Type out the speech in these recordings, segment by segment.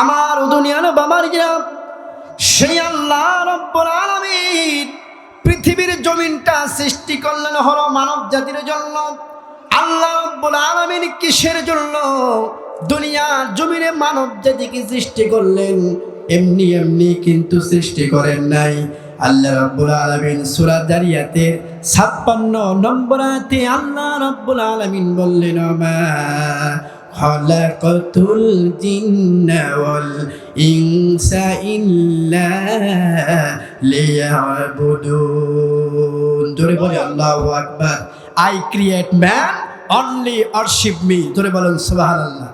আমার দুনিয়ার বাবার গ্রাম। সেই আল্লাহ রব্বুল আলামিন পৃথিবীর জমিনটা সৃষ্টি করলেন হলো মানব জাতির জন্য। আল্লাহ রব্বুল আলামিন কিসের জন্য দুনিয়ার জমিনে মানব জাতিকে সৃষ্টি করলেন? এমনি এমনি কিন্তু সৃষ্টি করেন নাই। আল্লাহ রাব্বুল আলামিন সূরা জারিয়াতের 56 নম্বর আল্লাহ রাব্বুল আলামিন বললেন মা জিন্না ওয়াল ইনসা ইল্লা লিয়াবুদুন জোরে বলে, আল্লাহু আকবার। I create man only worship me জোরে বলেন, সুবহানাল্লাহ।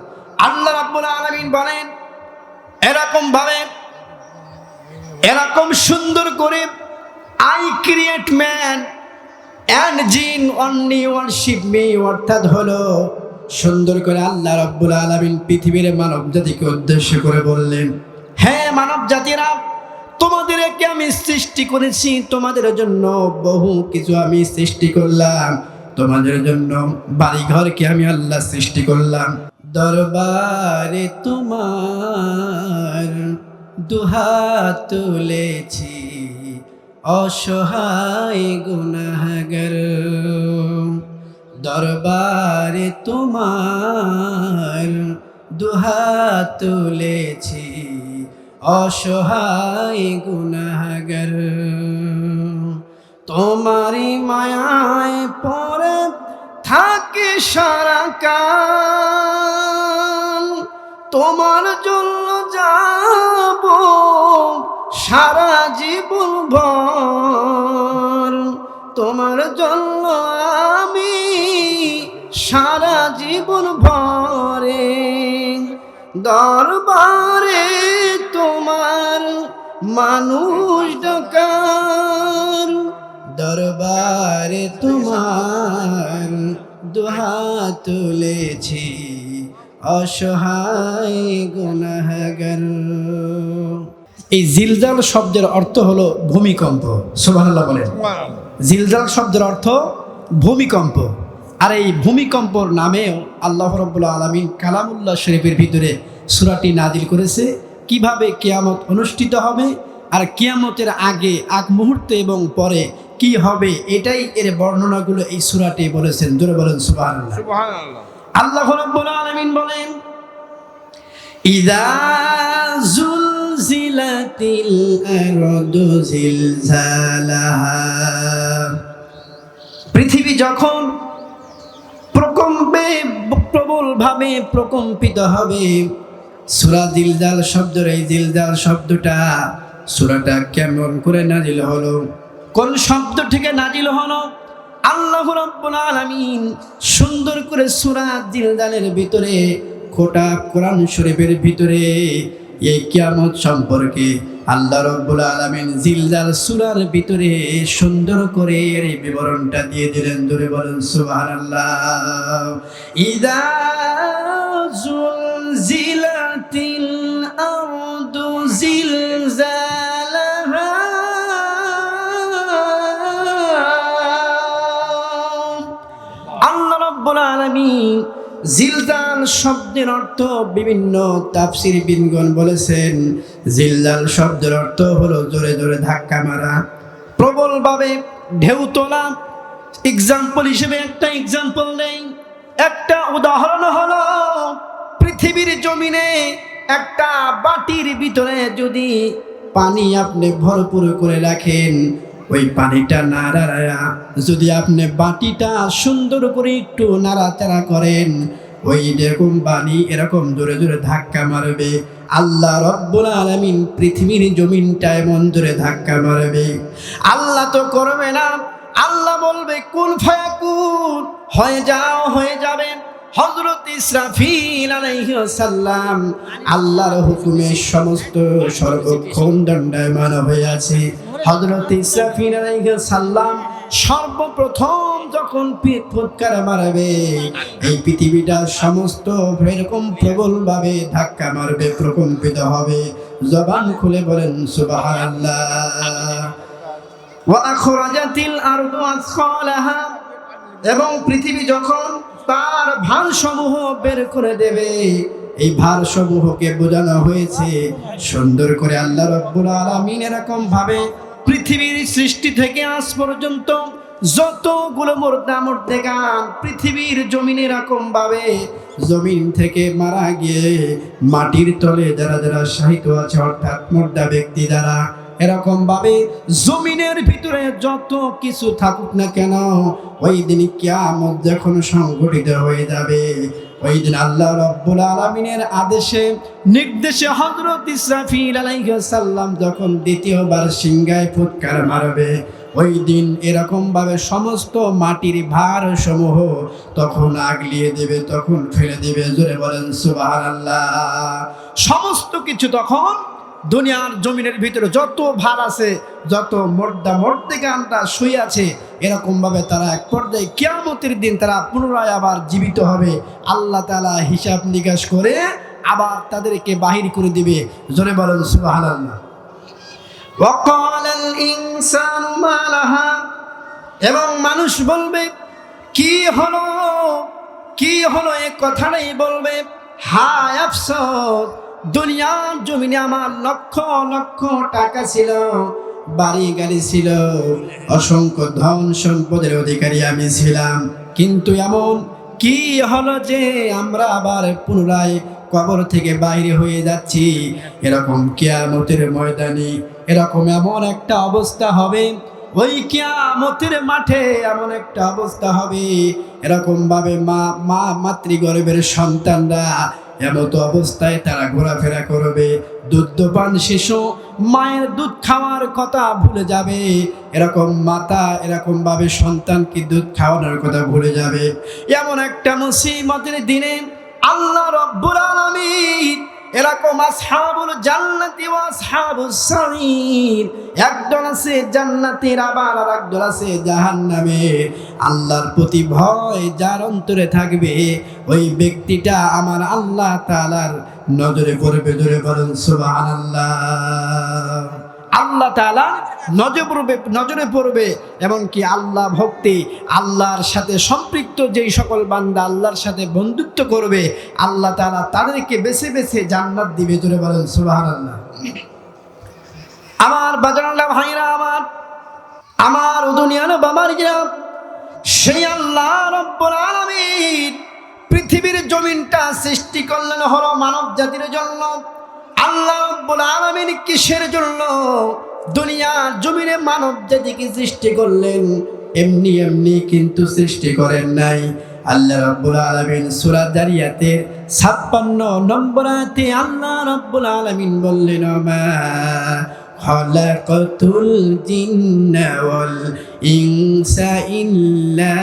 আল্লাহ রাব্বুল আলামিন বলেন, এরকম ভাবে, এরকম সুন্দর করে I create man and jinn only worship me অর্থাৎ হলো সুন্দর করে আল্লাহ রব্বুল আলামিন পৃথিবীর মানব জাতিকে উদ্দেশ্য করে বললেন হ্যাঁ মানব জাতিরা তোমাদেরকে আমি সৃষ্টি করেছি, তোমাদের জন্য বহু কিছু আমি সৃষ্টি করলাম। তোমাদের জন্য বাড়িঘরকে আমি আল্লাহ সৃষ্টি করলাম। দরবারে তোমার দুহাত তুলেছি, অসহায় গুনাহগার। দরবারে তোমার দুহাত তুলেছি, অসহায় গুনাহগার। তোমারই মায়ায় পরে থাকে সারা কাল। তোমার জন্য যাব সারা জীবন ভর। তোমার জন্য সারা জীবন ভরে দরবারে তোমার মানুষ ডকার দরবারে তোমার দুহাত তুলেছি অসহায় গুনাহগার। এই জিলজাল শব্দের অর্থ হলো ভূমিকম্প সুবহানাল্লাহ বলেন। জিলজাল শব্দের অর্থ ভূমিকম্প। আর এই ভূমিকম্পর নামেও আল্লাহ রব্বুল্লাহ আলমিন কালামুল্লাহ শরীফের ভিতরে সুরাটি নাজিল করেছে। কীভাবে কেয়ামত অনুষ্ঠিত হবে আর কেয়ামতের আগে আগ মুহূর্তে এবং পরে কি হবে এটাই এর বর্ণনাগুলো এই সুরাটি বলেছেন। জোরে বলেন সুবহানাল্লাহ। আল্লাহ রাব্বুল আলামিন বলেন পৃথিবী যখন প্রবলভাবে প্রকম্পিত হবে। সুরা দিলদাল শব্দের এই দিলদাল শব্দটা সুরাটা কেমন করে নাজিল হলো? কোন শব্দ থেকে নাজিল হলো? আল্লাহ রাব্বুল আলামিন সুন্দর করে সূরা দিলদালের ভিতরে, খোটা কোরআন শরীফের ভিতরে এই কিয়ামত সম্পর্কে আল্লাহ রব্বুল আলামিন জিলদাল সূরার ভিতরে সুন্দর করে এই বিবরণটা দিয়ে দিলেন। ধরে বলেন, সুবহানাল্লাহ। ইদা জুলজিলাতিল আরদু জিলজালাহা। আল্লাহ রব্বুল আলামিন জিলজাল শব্দের অর্থ বিভিন্ন তাফসির বিনগণ বলেছেন। জিলজাল শব্দের অর্থ হলো জোরে জোরে ধাক্কা মারা, প্রবলভাবে ঢেউ তোলা। এক্সাম্পল হিসেবে একটা এক্সাম্পল নেই। একটা উদাহরণ হলো, পৃথিবীর জমিনে একটা বাটির ভিতরে যদি পানি আপনি ভরপুর করে রাখেন ওই পানিটা নাড়াড়া যদি আপনি বাটিটা সুন্দর করে একটু নাড়াচাড়া করেন, ওই এরকম পানি এরকম জোরে জোরে ধাক্কা মারবে। আল্লাহ রব্বুল আলামিন পৃথিবীর জমিনটা এমন জোরে ধাক্কা মারবে। আল্লাহ তো করবে না। আল্লাহ বলবে কোন ফায়াকুন হয়ে যাও, হয়ে যাবে। হজরত ইসরাফিল আলাইহিসাল্লাম আল্লাহর হুকুমে সমস্ত সর্বক্ষণ দণ্ডায়মান হয়ে আছে। হজরত ইসরাফিল আলাইহিসাল্লাম সর্বপ্রথম যখন পি- ফুৎকার মারবে, এই পৃথিবীটা সমস্ত এরকম প্রবলভাবে ধাক্কা মারবে, প্রকম্পিত হবে। জবান খুলে বলেন আসখালাহা এবং পৃথিবী যখন তার ভান সমূহ বের করে দেবে, এই ভারসমূহকে বোঝানো হয়েছে সুন্দর করে আল্লাহ রব্বুল আলামিন এরকম ভাবে পৃথিবীর সৃষ্টি থেকে আজ পর্যন্ত যতগুলো মোর্দা মরতে গান পৃথিবীর জমিন এরকম ভাবে জমিন থেকে মারা গিয়ে মাটির তলে যারা যারা সাহিত্য আছে, অর্থাৎ মোর্দা ব্যক্তি দ্বারা এরকম ভাবে জমিনের ভিতরে যত কিছু থাকুক না কেন, ওই দিন কিয়ামত যখন সংগঠিত হয়ে যাবে। ওই দিন আল্লাহ রব্বুল আলমিনের আদেশে নির্দেশে হজরত ইসরাফিল আলাইহিস সাল্লাম যখন দ্বিতীয়বার সিংহায় ফুৎকার মারবে ওই দিন এরকমভাবে সমস্ত মাটির ভার সমূহ তখন আগলিয়ে দেবে, তখন ফেলে দেবে। জোরে বলেন সুবহানাল্লাহ। সমস্ত কিছু তখন দুনিয়ার জমিনের ভিতরে যত ভার আছে যত মর্দা মর্দিকানরা শুয়ে আছে এরকমভাবে তারা এক পর্যায়ে কেয়ামতির দিন তারা পুনরায় আবার জীবিত হবে। আল্লাহ তালা হিসাব নিকাশ করে আবার তাদেরকে বাহির করে দিবে। জোরে বলেন সুবাহ এবং মানুষ বলবে কি হলো? কি হলো? এ কথাটাই বলবে হায় আফসোস দুনিয়ার জমিনে আমার লক্ষ লক্ষ টাকা ছিল, বাড়ি গাড়ি ছিল, অসংখ্য ধন সম্পদের অধিকারী আমি ছিলাম। কিন্তু এমন কি হলো যে আমরা আবার পুনরায় কবর থেকে বাইরে হয়ে যাচ্ছি? এরকম কেয়ামতের ময়দানে, এরকম এমন একটা অবস্থা হবে ওই কেয়ামতের মাঠে এমন একটা অবস্থা হবে। এরকম ভাবে মা মা মাতৃগর্ভের সন্তানরা এমত অবস্থায় তারা ঘোরাফেরা করবে। দুধপান শিশু, মায়ের দুধ খাওয়ার কথা ভুলে যাবে। এরকম মাতা, এরকম ভাবে সন্তানকে দুধ খাওয়ানোর কথা ভুলে যাবে? এমন একটা মুসিবতের দিনে আল্লাহ রব্বুল আলামিন এরকম আসহাবুল জান্নাতি ওয়া আসহাবুস সাঈর একদল আছে জান্নাতের আবার আর একজন আছে জাহান্নামে। আল্লাহর প্রতি ভয় যার অন্তরে থাকবে, ওই ব্যক্তিটা আমার আল্লাহ তাআলার নজরে পড়বে জোরে বলেন সুবহানাল্লাহ। আল্লাহ তাআলা নজর পড়বে, নজরে পড়বে, এমনকি আল্লাহ ভক্তি, আল্লাহর সাথে সম্পৃক্ত যেই সকল বান্দা আল্লাহর সাথে বন্ধুত্ব করবে, আল্লাহ তাআলা তাদেরকে বেছে বেছে জান্নাত দিবে, জোরে বলেন, সুবহানাল্লাহ। আমার বাজানাল্লাহ ভাইরা আমার আমার দুনিয়ার বাবার গ্রাম, সেই আল্লাহ রব্বুল আলামিন পৃথিবীর জমিনটা সৃষ্টি করলেন হলো মানব জাতির জন্য। আল্লাহ রব্বুল আলামিন কিসের জন্য দুনিয়ার জমিনে মানব জাতিকে সৃষ্টি করলেন? এমনি এমনি কিন্তু সৃষ্টি করেন নাই। আল্লাহ রাব্বুল আলামিন সূরা জারিয়াতের 56 নম্বর আয়াতে আল্লাহ রাব্বুল আলামিন বললেন খলাকতুল জিন্না ওয়াল ইনসা ইল্লা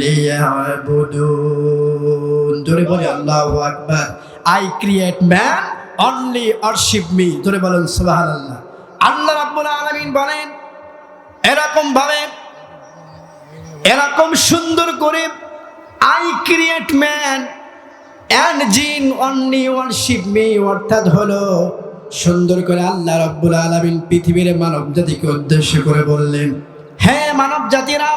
লিয়াবুদুন। জোরে বলে, আল্লাহু আকবার। I create man only worship me জোরে বলেন, সুবহানাল্লাহ। আল্লাহ রাব্বুল আলামিন বলেন, এরকম ভাবে, এরকম সুন্দর করে I create man and jinn only worship me অর্থাৎ হলো সুন্দর করে আল্লাহ রব্বুল আলামিন পৃথিবীর মানব জাতিকে উদ্দেশ্য করে বললেন হ্যাঁ মানব জাতিরা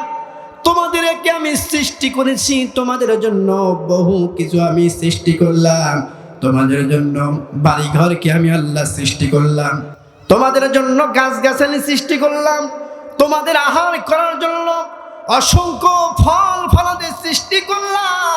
তোমাদেরকে আমি সৃষ্টি করেছি, তোমাদের জন্য বহু কিছু আমি সৃষ্টি করলাম। তোমাদের জন্য বাড়িঘরকে আমি আল্লাহ সৃষ্টি করলাম। তোমাদের জন্য গাছ গাছালি সৃষ্টি করলাম। তোমাদের আহার করার জন্য অসংখ্য ফল ফলাদের সৃষ্টি করলাম।